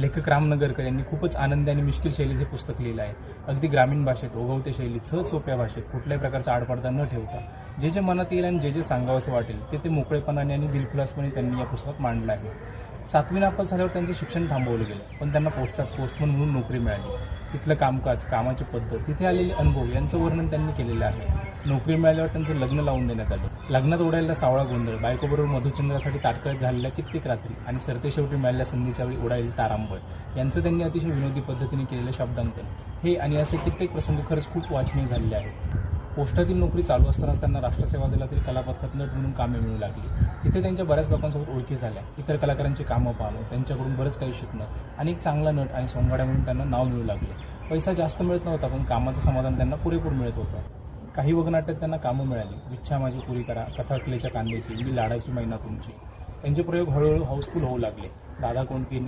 लेखक रामनगरकर यांनी खूपच आनंदाने आणि मिश्किल शैलीत हे पुस्तक लिहिलं आहे. अगदी ग्रामीण भाषेत ओघवते शैलीत सहज सोप्या भाषेत कुठल्याही प्रकारचा आडपडदा न ठेवता जे जे मनात येईल आणि जे जे सांगावंसं वाटेल ते ते मोकळेपणाने आणि दिलखुलासपणे त्यांनी या पुस्तकात मांडलं आहे. सातवी नापास झाल्यावर त्यांचं शिक्षण थांबवलं गेलं पण त्यांना पोस्टात पोस्टमन म्हणून नोकरी मिळाली. तिथलं कामकाज कामाची पद्धत तिथे आलेले अनुभव यांचं वर्णन त्यांनी केलेलं आहे. नोकरी मिळाल्यावर त्यांचं लग्न लावून देण्यात आलं. लग्नात उडायला सावळा गोंधळ बायकोबरोबर मधुचंद्रासाठी ताटकळत घाललेल्या कित्येक रात्री आणि सरते शेवटी मिळालेल्या संधीच्या वेळी उडायला तारांबळ. यांचं त्यांनी अतिशय विनोदी पद्धतीने केलेलं शब्दांकन. हे आणि असे कित्येक प्रसंग खरंच खूप वाचनीय झालेले आहेत. पोस्टातील नोकरी चालू असतानाच त्यांना राष्ट्रसेवा दलातील कलापथकात नट म्हणून कामे मिळू लागली. तिथे त्यांच्या बऱ्याच लोकांसोबत ओळखी झाल्या. इतर कलाकारांची कामं पाहणं त्यांच्याकडून बरंच काही शिकणं आणि एक चांगला नट आणि सोंगाड्या म्हणून त्यांना नाव मिळू लागले. पैसा जास्त मिळत नव्हता पण कामाचं समाधान त्यांना पुरेपूर मिळत होतं. काही वगनाटक त्यांना कामं मिळाली. इच्छा माझी पुरी करा कथाकलेच्या कांद्याची मी लाडाची मैना तुमची. त्यांचे प्रयोग हळूहळू हाऊसफुल होऊ लागले. दादा कोणती